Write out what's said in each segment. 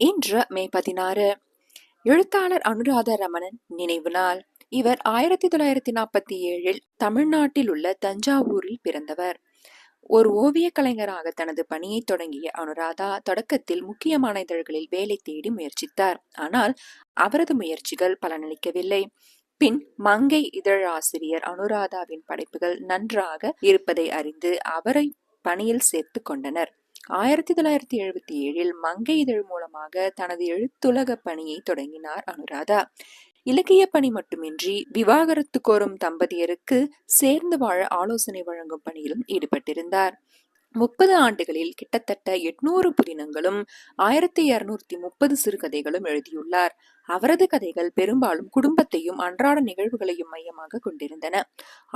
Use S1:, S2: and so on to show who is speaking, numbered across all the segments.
S1: இன்று மே பதினாறு எழுத்தாளர் அனுராதா ரமணன் நினைவு நாள். இவர் ஆயிரத்தி தொள்ளாயிரத்தி நாற்பத்தி ஏழில் தமிழ்நாட்டில் உள்ள தஞ்சாவூரில் பிறந்தவர். ஒரு ஓவிய கலைஞராக தனது பணியை தொடங்கிய அனுராதா தொடக்கத்தில் முக்கியமான இதழ்களில் வேலை தேடி முயற்சித்தார். ஆனால் அவரது முயற்சிகள் பலனளிக்கவில்லை. பின் மங்கை இதழாசிரியர் அனுராதாவின் படைப்புகள் நன்றாக இருப்பதை அறிந்து அவரை பணியில் சேர்த்து கொண்டனர். ஆயிரத்தி தொள்ளாயிரத்தி எழுபத்தி ஏழில் மங்கை இதழ் மூலமாக தனது எழுத்துலக பணியை தொடங்கினார் அனுராதா. இலக்கிய பணி மட்டுமின்றி விவாகரத்து கோரும் தம்பதியருக்கு சேர்ந்து வாழ ஆலோசனை வழங்கும் பணியிலும் ஈடுபட்டிருந்தார். முப்பது ஆண்டுகளில் கிட்டத்தட்ட எட்நூறு புதினங்களும் ஆயிரத்தி இருநூத்தி முப்பது சிறுகதைகளும் எழுதியுள்ளார். அவரது கதைகள் பெரும்பாலும் குடும்பத்தையும் அன்றாட நிகழ்வுகளையும் மையமாக கொண்டிருந்தன.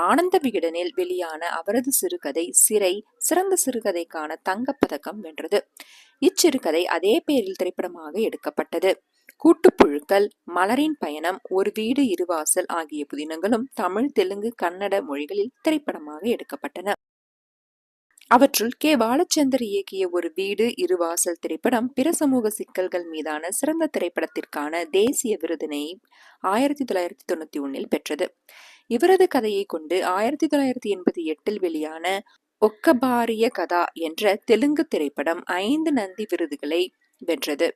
S1: ஆனந்த விகடனில் வெளியான அவரது சிறுகதை சிறை சிறந்த சிறுகதைக்கான தங்கப்பதக்கம் வென்றது. இச்சிறுகதை அதே பெயரில் திரைப்படமாக எடுக்கப்பட்டது. கூட்டுப்புழுக்கள் மலரின் பயணம் ஒரு வீடு இருவாசல் ஆகிய புதினங்களும் தமிழ் தெலுங்கு கன்னட மொழிகளில் திரைப்படமாக எடுக்கப்பட்டன. அவற்றுள் கே. பாலச்சந்தர் இயக்கிய ஒரு வீடு இரு வாசல் திரைப்படம் பிற சமூக சிக்கல்கள் மீதான சிறந்த திரைப்படத்திற்கான தேசிய விருதினை ஆயிரத்தி தொள்ளாயிரத்தி தொண்ணூத்தி ஒன்னில் பெற்றது. இவரது கதையை கொண்டு ஆயிரத்தி தொள்ளாயிரத்தி எண்பத்தி எட்டில் வெளியான ஒக்கபாரிய கதா என்ற தெலுங்கு திரைப்படம் ஐந்து நந்தி விருதுகளை வென்றது.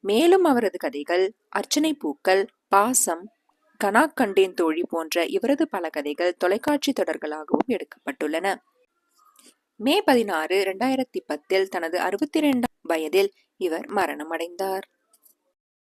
S1: மேலும் அவரது கதைகள் அர்ச்சனை பூக்கள் பாசம் கனாக்கண்டேன் தோழி போன்ற இவரது பல கதைகள் தொலைக்காட்சி தொடர்களாகவும் எடுக்கப்பட்டுள்ளன. மே பதினாறு இரண்டாயிரத்தி பத்தில் தனது அறுபத்தி இரண்டாம் வயதில் இவர் மரணமடைந்தார்.